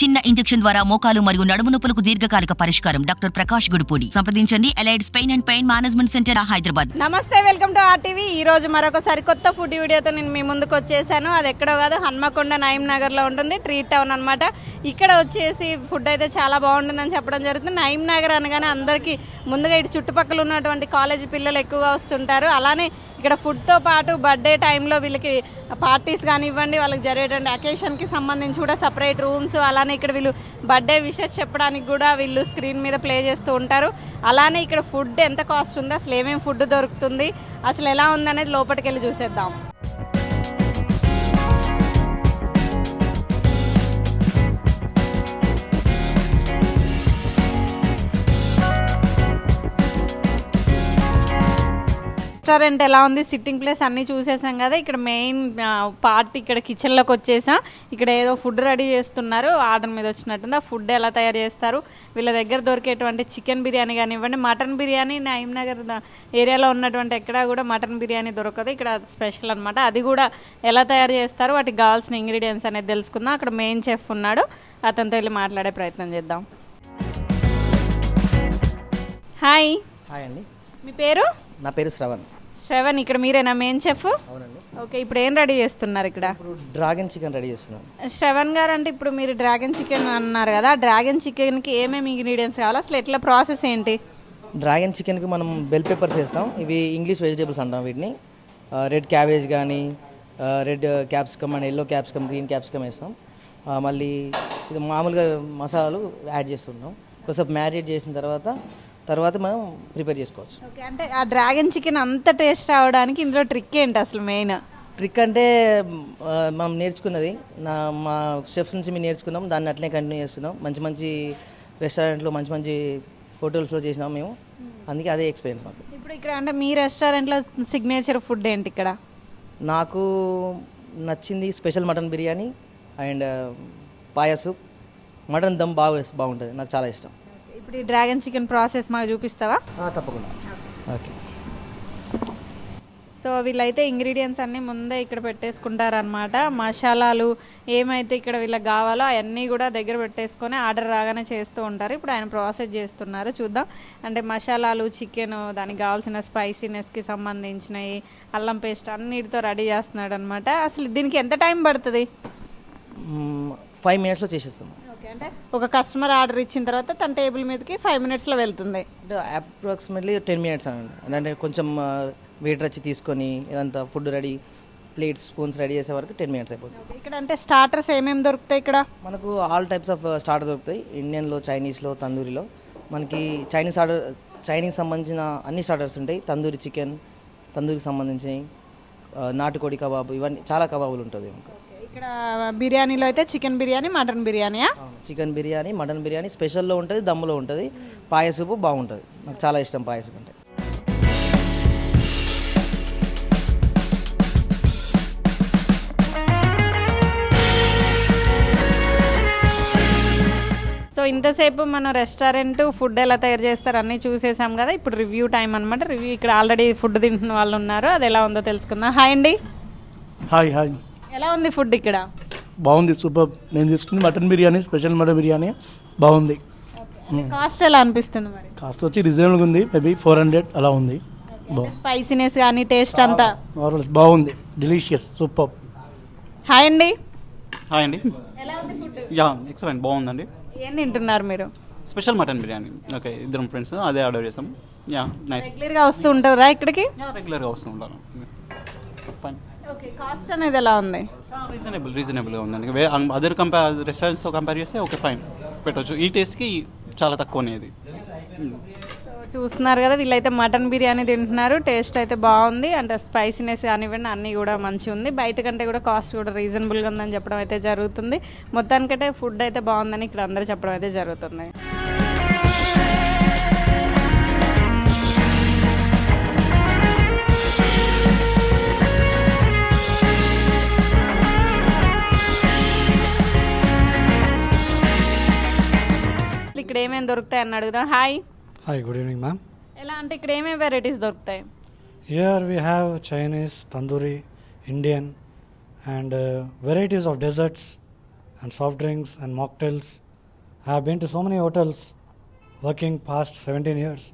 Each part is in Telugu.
చిన్న ఇంజెక్షన్ ద్వారా మోకాలు మరియు నడుము నొప్పులకు దీర్ఘకాలిక పరిష్కారం. డాక్టర్ ప్రకాష్ గుడిపూడి. సంప్రదించండి. Allied's pain and pain management centre Hyderabad. నమస్తే వెల్కమ్ టు ఆర్టీవీ. ఈ రోజు మరొక సరికొత్త ఫుడ్ వీడియోతో నేను మీ ముందుకు వచ్చేసాను. అది ఎక్కడో కాదు హన్మకొండ నయం నగర్లో ఉంటుంది ట్రీట్ టౌన్ అనమాట ఇక్కడ వచ్చేసి ఫుడ్ అయితే చాలా బాగుంటుందని చెప్పడం జరుగుతుంది. నయం నగర్ అనగానే అందరికీ ముందుగా ఇటు చుట్టుపక్కల ఉన్నటువంటి కాలేజీ పిల్లలు ఎక్కువగా వస్తుంటారు. అలానే ఇక్కడ ఫుడ్తో పాటు బర్త్డే టైంలో వీళ్ళకి పార్టీస్ కానివ్వండి వాళ్ళకి జరిగేటువంటి అకేషన్కి సంబంధించి కూడా సపరేట్ రూమ్స్ అలా అలానే ఇక్కడ వీళ్ళు బర్త్డే విషెస్ చెప్పడానికి కూడా వీళ్ళు స్క్రీన్ మీద ప్లే చేస్తూ ఉంటారు. అలానే ఇక్కడ ఫుడ్ ఎంత కాస్ట్ ఉందో అసలు ఏమేమి ఫుడ్ దొరుకుతుంది అసలు ఎలా ఉందనేది లోపలికి వెళ్ళి చూసేద్దాం. రెస్టారెంట్ ఎలా ఉంది సిట్టింగ్ ప్లేస్ అన్నీ చూసేసాం కదా. ఇక్కడ మెయిన్ పార్ట్ ఇక్కడ కిచెన్లోకి వచ్చేసాం. ఇక్కడ ఏదో ఫుడ్ రెడీ చేస్తున్నారు ఆర్డర్ మీద వచ్చినట్టుంది. ఆ ఫుడ్ ఎలా తయారు చేస్తారు వీళ్ళ దగ్గర దొరికేటువంటి చికెన్ బిర్యానీ కానివ్వండి మటన్ బిర్యానీ నగర్ ఏరియాలో ఉన్నటువంటి ఎక్కడా కూడా మటన్ బిర్యానీ దొరకదు. ఇక్కడ స్పెషల్ అన్నమాట. అది కూడా ఎలా తయారు చేస్తారు వాటికి కావాల్సిన ఇంగ్రీడియంట్స్ అనేది తెలుసుకుందాం. అక్కడ మెయిన్ చెఫ్ ఉన్నాడు అతనితో వెళ్ళి మాట్లాడే ప్రయత్నం చేద్దాం. హాయ్. హాయ్ అండి. మీ పేరు? నా పేరు శ్రవణ్. శ్రవణ్ ఇక్కడ మీరేనా మెయిన్ చెఫ్ ఓకే ఇప్పుడు ఏం రెడీ చేస్తున్నారు ఇక్కడ? డ్రాగన్ చికెన్ రెడీ చేస్తున్నాను శ్రవణ్ గారు అంటే ఇప్పుడు మీరు డ్రాగన్ చికెన్ అన్నారు కదా డ్రాగన్ చికెన్కి ఏమేమి ఇంగ్రీడియంట్స్ కావాలి? అసలు ఎట్లా ప్రాసెస్ ఏంటి? డ్రాగన్ చికెన్కి మనం బెల్ పెప్పర్స్ వేస్తాం. ఇవి ఇంగ్లీష్ వెజిటేబుల్స్ అంటాం వీటిని. రెడ్ క్యాబేజ్ కానీ red capsicum and yellow capsicum green capsicum వేస్తాం. మళ్ళీ ఇది మామూలుగా మసాలాలు యాడ్ చేస్తుంటాం. కొంచెం మ్యారినేట్ చేసిన తర్వాత తర్వాత మనం ప్రిపేర్ చేసుకోవచ్చు. ఓకే అంటే ఆ డ్రాగన్ చికెన్ అంత టేస్ట్ రావడానికి ఇందులో ట్రిక్ ఏంటి అసలు మెయిన్ ట్రిక్ అంటే ఆ, మనం నేర్చుకున్నది. నా మా షెఫ్స్ నుంచి మేము నేర్చుకున్నాం. దాన్ని అట్లనే కంటిన్యూ చేస్తున్నాం. మంచి మంచి రెస్టారెంట్లో మంచి మంచి హోటల్స్లో చేసినాం మేము. అందుకే అదే ఎక్స్పీరియన్స్ మాకు. ఇప్పుడు ఇక్కడ అంటే మీ రెస్టారెంట్లో సిగ్నేచర్ ఫుడ్ ఏంటి ఇక్కడ? నాకు నచ్చింది స్పెషల్ మటన్ బిర్యానీ అండ్ పాయసు. మటన్ దమ్ బాగా బాగుంటుంది. నాకు చాలా ఇష్టం. ఇప్పుడు ఈ డ్రాగన్ చికెన్ ప్రాసెస్ మాకు చూపిస్తావా? ఆ, తప్పకుండా. ఓకే. సో వీళ్ళైతే ఇంగ్రీడియంట్స్ అన్నీ ముందే ఇక్కడ పెట్టేసుకుంటారనమాట మసాలాలు ఏమైతే ఇక్కడ వీళ్ళకి కావాలో అవన్నీ కూడా దగ్గర పెట్టేసుకొని ఆర్డర్ రాగానే చేస్తూ ఉంటారు. ఇప్పుడు ఆయన ప్రాసెస్ చేస్తున్నారు. చూద్దాం. అంటే మసాలాలు చికెన్ దానికి కావాల్సిన స్పైసీనెస్కి సంబంధించినవి అల్లం పేస్ట్ అన్నిటితో రెడీ చేస్తున్నాడు అనమాట అసలు దీనికి ఎంత టైం పడుతుంది? ఫైవ్ మినిట్స్లో చేసేస్తాం అంటే ఒక కస్టమర్ ఆర్డర్ ఇచ్చిన తర్వాత తన టేబుల్ మీదకి ఫైవ్ మినిట్స్లో వెళ్తుంది. అంటే అప్రాక్సిమేట్లీ టెన్ మినిట్స్ అనండి. అంటే కొంచెం వెయిటర్ వచ్చి తీసుకొని ఇదంతా food ready plates spoons ready చేసే వరకు టెన్ మినిట్స్ అయిపోతుంది. ఇక్కడ అంటే స్టార్టర్స్ ఏమేమి దొరుకుతాయి ఇక్కడ? మనకు ఆల్ టైప్స్ ఆఫ్ స్టార్టర్ దొరుకుతాయి. ఇండియన్లో చైనీస్లో తందూరిలో. మనకి చైనీస్ ఆర్డర్ చైనీస్ సంబంధించిన అన్ని స్టార్టర్స్ ఉంటాయి. తందూరి చికెన్ తందూరికి సంబంధించినవి నాటుకోడి కబాబ్ ఇవన్నీ చాలా కబాబులు ఉంటుంది ఇక్కడ బిర్యానీలో అయితే చికెన్ బిర్యానీ మటన్ బిర్యానీయా? చికెన్ బిర్యానీ మటన్ బిర్యానీ స్పెషల్లో ఉంటుంది దమ్ములో ఉంటుంది. పాయసపు బాగుంటుంది. నాకు చాలా ఇష్టం పాయసం అంటే. సో ఇంతసేపు మన రెస్టారెంట్ ఫుడ్ ఎలా తయారు చేస్తారు అన్నీ చూసేసాం కదా. ఇప్పుడు రివ్యూ టైం అనమాట రివ్యూ ఇక్కడ ఆల్రెడీ ఫుడ్ తింటున్న వాళ్ళు ఉన్నారు. అది ఎలా ఉందో తెలుసుకుందాం. హాయ్ అండి. Hi hi. ఎలా ఉంది ఫుడ్ ఇక్కడ? బాగుంది సూపర్. నేను తీసుకుంది mutton biryani special mutton biryani. బాగుంది. కాస్ట్ ఎలా అనిపిస్తుంది మరి? కాస్ట్ వచ్చి రీజనబుల్గా ఉంది మేబీ ఫోర్ హండ్రెడ్ అలా ఉంది. స్పైసీనెస్ కానీ టేస్ట్ అంతా? నార్మల్ బాగుంది. Delicious super. హాయ్ అండి. హాయ్ అండి. ఎలా ఉంది ఫుడ్? యా ఎక్సలెంట్ బాగుందండి. ఏం తింటున్నారు మీరు? Special mutton biryani. ఓకే ఇద్దరం ఫ్రెండ్స్ అదే ఆర్డర్ చేసాం. Yeah nice. రెగ్యులర్గా వస్తూ ఉంటారా ఇక్కడికి? యా రెగ్యులర్గా వస్తూ ఉంటాను. ఫైన్. ఓకే కాస్ట్ అనేది ఎలా ఉంది? రీజనబుల్ రీజనబుల్గా ఉందండి. వే అదర్ కంపేర్ రెస్టారెంట్స్తో కంపేర్ చేస్తే ఓకే ఫైన్ పెట్టవచ్చు ఈ టేస్ట్కి చాలా తక్కువనే ఇది సో చూస్తున్నారు కదా వీళ్ళైతే మటన్ బిర్యానీ తింటున్నారు. టేస్ట్ అయితే బాగుంది. అంటే స్పైసీనెస్ కానివ్వండి అన్నీ కూడా మంచిగా ఉంది. బయట కంటే కూడా కాస్ట్ కూడా రీజనబుల్గా ఉందని చెప్పడం అయితే జరుగుతుంది. మొత్తానికైతే ఫుడ్ అయితే బాగుందని ఇక్కడ అందరూ చెప్పడం అయితే జరుగుతుంది. ఇక్కడ ఏమేమి దొరుకుతాయి అని అడుగుదాం. Hi hi good evening ma'am ఎలా అంటే ఇక్కడ ఏమేమి వెరైటీస్ దొరుకుతాయి here we have Chinese tandoori Indian and varieties of desserts and soft drinks and mocktails I been to so many hotels working past seventeen years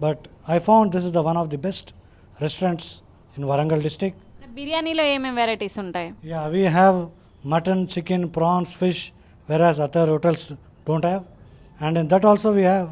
but I found this is the one of the best restaurants in Warangal district బిర్యానీలో ఏమేమి వెరైటీస్ ఉంటాయి? Yeah we have mutton chicken prawns fish whereas other hotels don't have And in that also we have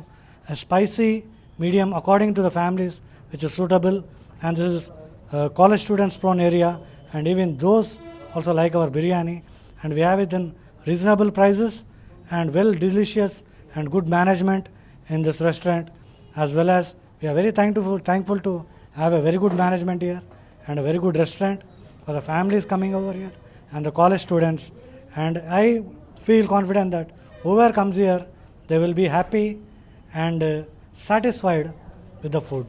a spicy medium according to the families, which is suitable. And this is uh, college students prone area, and even those also like our biryani. And we have it in reasonable prices and well delicious and good management in this restaurant, as well as we are very thankful thankful to have a very good management here and a very good restaurant for the families coming over here and the college students. And I feel confident that whoever comes here, they will be happy and uh, satisfied with the food.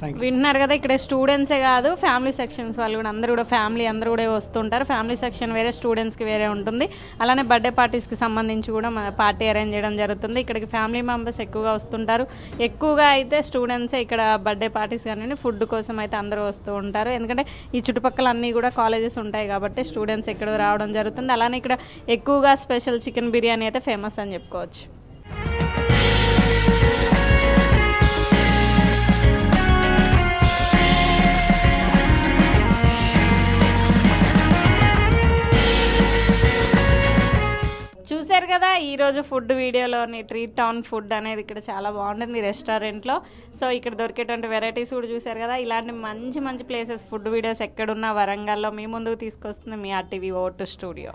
Thank you. వింటున్నారు కదా ఇక్కడ స్టూడెంట్సే కాదు ఫ్యామిలీ సెక్షన్స్ వాళ్ళు కూడా అందరూ కూడా ఫ్యామిలీ అందరూ కూడా వస్తుంటారు. ఫ్యామిలీ సెక్షన్ వేరే స్టూడెంట్స్కి వేరే ఉంటుంది. అలానే బర్త్డే పార్టీస్కి సంబంధించి కూడా మన పార్టీ అరేంజ్ చేయడం జరుగుతుంది. ఇక్కడికి ఫ్యామిలీ మెంబర్స్ ఎక్కువగా వస్తుంటారు. ఎక్కువగా అయితే స్టూడెంట్సే ఇక్కడ బర్త్డే పార్టీస్ కానీ ఫుడ్ కోసం అయితే అందరూ వస్తూ ఉంటారు. ఎందుకంటే ఈ చుట్టుపక్కల అన్నీ కూడా కాలేజెస్ ఉంటాయి కాబట్టి స్టూడెంట్స్ ఇక్కడ రావడం జరుగుతుంది. అలానే ఇక్కడ ఎక్కువగా స్పెషల్ చికెన్ బిర్యానీ అయితే ఫేమస్ అని చెప్పుకోవచ్చు. చూశారు కదా ఈరోజు ఫుడ్ వీడియోలోని ట్రీట్ టౌన్ ఫుడ్ అనేది ఇక్కడ చాలా బాగుంటుంది రెస్టారెంట్లో. సో ఇక్కడ దొరికేటువంటి వెరైటీస్ కూడా చూశారు కదా ఇలాంటి మంచి మంచి ప్లేసెస్ ఫుడ్ వీడియోస్ ఎక్కడున్నా వరంగల్లో మీ ముందుకు తీసుకొస్తుంది మీ ఆర్టీవీ ఓటు స్టూడియో.